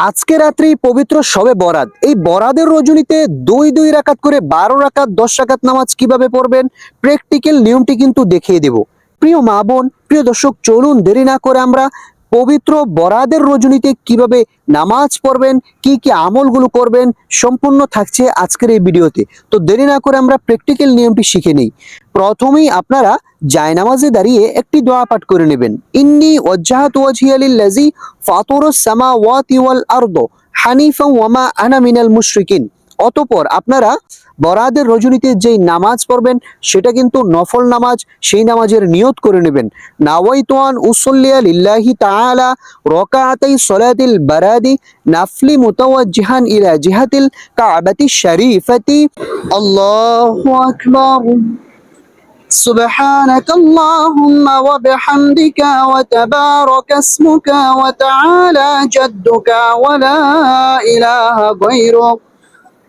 আজকে রাত্রি পবিত্র সবে বরাদ এই বরাদের রজনীতে দুই দুই রাকাত করে বারো রাকাত, দশ রাকাত নামাজ কীভাবে পড়বেন প্র্যাকটিক্যাল নিয়মটি কিন্তু দেখিয়ে দেব। প্রিয় মা বোন, প্রিয় দর্শক, চলুন দেরি না করে আমরা পবিত্র বরাদের রজনীতে কীভাবে নামাজ পড়বেন, কি কি আমলগুলো করবেন, সম্পূর্ণ থাকছে আজকের এই ভিডিওতে। তো দেরি না করে আমরা প্র্যাকটিক্যাল নিয়মটি শিখে নিই। প্রথমেই আপনারা জায়নামাজে দাঁড়িয়ে একটি দোয়া পাঠ করে নেবেন। ইন্নি ওয়াজ্জাহাতু ওয়াজহিয়া লিল্লাযী ফাতুরুস সামাওয়াতি ওয়াল আরদ হানিফা ওয়ামা আনা মিনাল মুশরিকিন। অতঃপর আপনারা বরাদের রজনীতে যেই নামাজ পড়বেন সেটা কিন্তু নফল নামাজ সেই নামাজের নিয়ত করে নেবেন নাওয়াইতুয়ান উসল্লিয়া লিল্লাহি তাআলা রকাআতাই সলাতিল বারাদি নাফলি মুতাওয়াজ্জিহান ইলা জিহাতিল কাবাতি শরীফাতি আল্লাহু আকবার سبحانك اللهم وبحمدك وتبارك اسمك وتعالى جدك ولا إله غيرك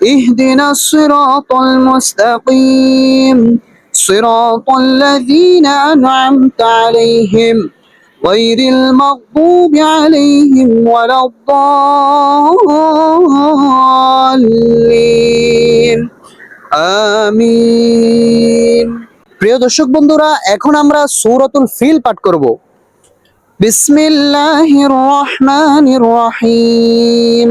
اهدنا الصراط المستقيم صراط الذين أنعمت عليهم غير المغضوب عليهم ولا الضالين آمين প্রিয় দর্শক বন্ধুরা এখন আমরা সূরাতুল ফিল পাঠ করব বিসমিল্লাহির রহমানির রহিম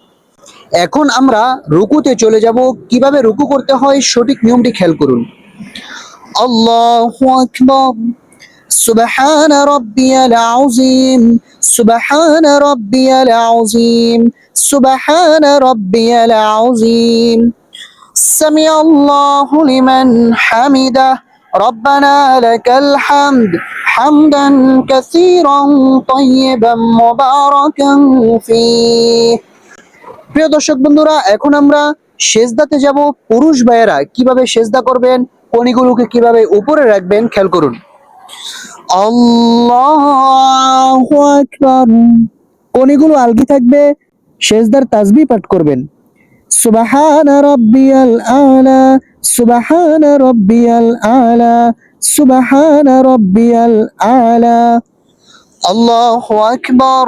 এখন আমরা রুকুতে চলে যাব কিভাবে রুকু করতে হয় সঠিক নিয়মটি খেয়াল করুন আল্লাহু আকবার সুবহান রাব্বিয়াল আযীম সুবহান রাব্বিয়াল আযীম সুবহান রাব্বিয়াল আযীম سمع الله لمن حمده ربنا لك الحمد حمدا كثيرا طيبا مباركا فيه প্রিয় দর্শক বন্ধুরা, এখন আমরা সেজদাতে যাব পুরুষ ভাইয়েরা। কীভাবে সেজদা করবেন, কণিগুলোকে কীভাবে উপরে রাখবেন, খেয়াল করুন। কণিগুলো আলগি থাকবে, সেজদার তাজবি পাঠ করবেন। সুবহান রাব্বিয়াল আলা, সুবহান রাব্বিয়াল আলা, সুবহান রাব্বিয়াল আলা। আল্লাহু আকবার।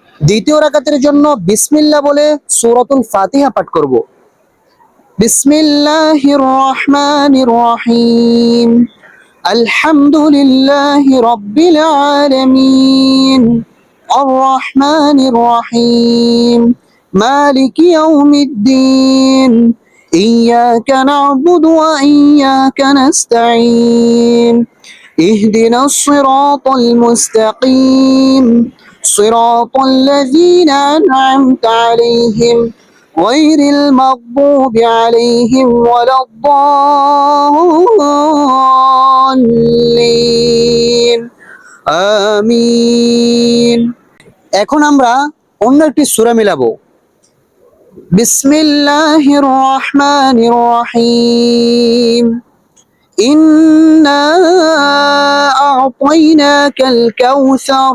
দ্বিতীয় রাকাতের জন্য বিসমিল্লাহ বলে সূরাতুল ফাতিহা পাঠ করব বিসমিল্লাহির রহমানির রহিম আলহামদুলিল্লাহি রাব্বিল আলামিন আর রহমানির রহিম مالك يوم الدين إياك نعبد وإياك نستعين اهدنا الصراط المستقيم صراط الذين أنعمت عليهم غير المغضوب عليهم ولا الضالين آمين এখন আমরা অন্য একটি সূরা মিলাবো বিসমিল্লাহির রহমানির রহিম إنا أعطيناك الكوثر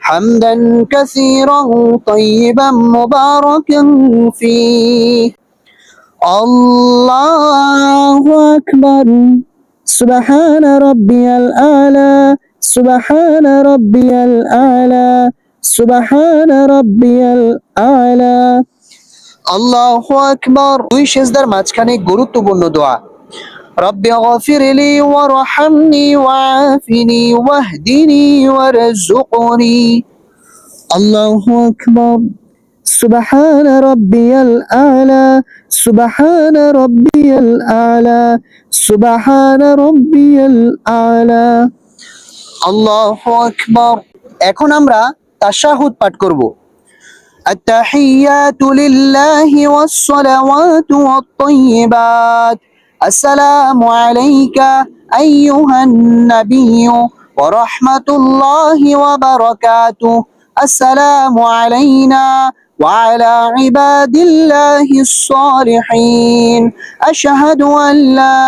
حمدا كثيرا طيبا مباركا فيه الله أكبر سبحان ربي الأعلى سبحان ربي الأعلى سبحان ربي الأعلى আল্লাহ আকবার দুই সেজদার মাঝখানে গুরুত্বপূর্ণ দোয়া رب اغفر لي وارحمني وعافني واهدني وارزقني الله أكبر سبحان ربي الأعلى سبحان ربي الأعلى سبحان ربي الأعلى আল্লাহ আকবার এখন আমরা তাশাহুদ পাঠ করব التحيات لله والصلوات والطيبات السلام عليك أيها النبي ورحمة الله وبركاته السلام علينا وعلى عباد الله الصالحين أشهد أن لا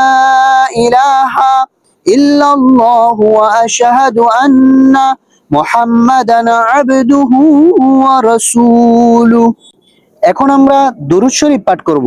إله إلا الله وأشهد أن محمدا عبده ورسوله এখন আমরা দুরূদ শরীফ পাঠ করব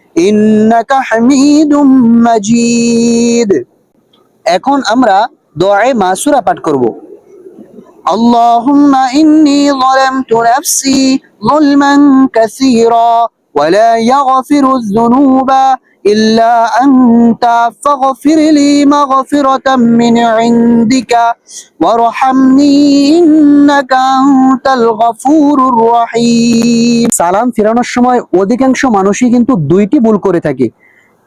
إنك حميد مجيد এখন আমরা দোয়ায়ে মাসুরা পাঠ করব اللهم إني ظلمت نفسي ظلما كثيرا ولا يغفر الذنوب إلا أنت فاغفر لي مغفرة من عندك وارحمني إنك أنت الغفور الرحيم সালাম ফেরানোর সময় অধিকাংশ মানুষই কিন্তু দুইটি ভুল করে থাকে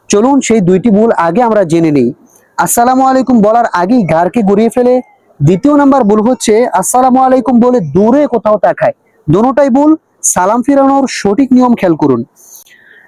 চলুন সেই দুইটি ভুল আগে আমরা জেনে নেই আসসালামু আলাইকুম বলার আগেই ঘাড়কে ঘুরিয়ে ফেলে দ্বিতীয় নাম্বার ভুল হচ্ছে আসসালামু আলাইকুম বলে দূরে কোথাও তাকায় দোনোটাই ভুল সালাম ফেরানোর সঠিক নিয়ম খেয়াল করুন